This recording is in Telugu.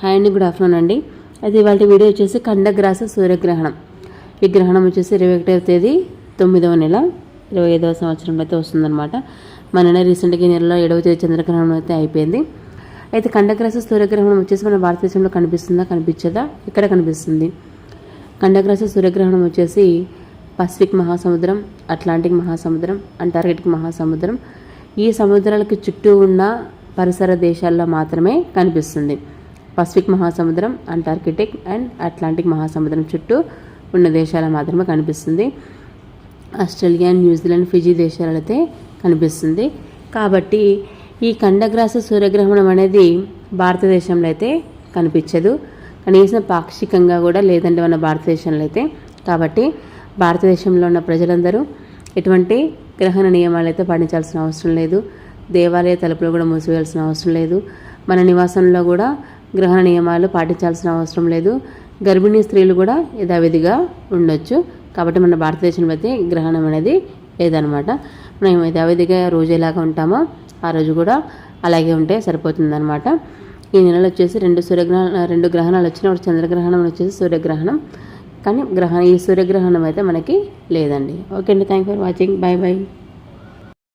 హాయ్ అండి గుడ్ ఆఫ్టర్నూన్ అండి అయితే ఇవాళ వీడియో వచ్చేసి ఖండగ్రాస సూర్యగ్రహణం. ఈ గ్రహణం వచ్చేసి ఇరవై ఒకటవ తేదీ తొమ్మిదవ నెల ఇరవై ఐదవ సంవత్సరంలో అయితే వస్తుందన్నమాట. మన నెల రీసెంట్గా ఈ నెలలో ఏడవ తేదీ చంద్రగ్రహణం అయితే అయిపోయింది. అయితే ఖండగ్రాస సూర్యగ్రహణం వచ్చేసి మన భారతదేశంలో కనిపిస్తుందా కనిపించదా? ఇక్కడ కనిపిస్తుంది? ఖండగ్రాస సూర్యగ్రహణం వచ్చేసి పసిఫిక్ మహాసముద్రం అట్లాంటిక్ మహాసముద్రం అంటార్కిటిక్ మహాసముద్రం. ఈ సముద్రాలకు చుట్టూ ఉన్న పరిసర దేశాల్లో మాత్రమే కనిపిస్తుంది. పసిఫిక్ మహాసముద్రం అంటార్కిటిక్ అండ్ అట్లాంటిక్ మహాసముద్రం చుట్టూ ఉన్న దేశాలు మాత్రమే కనిపిస్తుంది. ఆస్ట్రేలియా న్యూజిలాండ్ ఫిజీ దేశాలైతే కనిపిస్తుంది. కాబట్టి ఈ ఖండగ్రాస సూర్యగ్రహణం అనేది భారతదేశంలో అయితే కనిపించదు. కనీసం పాక్షికంగా కూడా లేదంటే మన భారతదేశంలో అయితే. కాబట్టి భారతదేశంలో ఉన్న ప్రజలందరూ ఎటువంటి గ్రహణ నియమాలు అయితే పాటించాల్సిన అవసరం లేదు. దేవాలయ తలుపులు కూడా మూసివేయాల్సిన అవసరం లేదు. మన నివాసంలో కూడా గ్రహణ నియమాలు పాటించాల్సిన అవసరం లేదు. గర్భిణీ స్త్రీలు కూడా యథావిధిగా ఉండొచ్చు. కాబట్టి మన భారతదేశంలో అయితే గ్రహణం అనేది లేదనమాట. మనం యథావిధిగా రోజు ఎలాగ ఉంటామో ఆ రోజు కూడా అలాగే ఉంటే సరిపోతుందనమాట. ఈ నెలలో వచ్చేసి రెండు సూర్యగ్రహణ రెండు గ్రహణాలు వచ్చిన ఒకటి చంద్రగ్రహణం వచ్చేసి సూర్యగ్రహణం. కానీ గ్రహణం ఈ సూర్యగ్రహణం అయితే మనకి లేదండి. ఓకే అండి. Thank for watching. Bye bye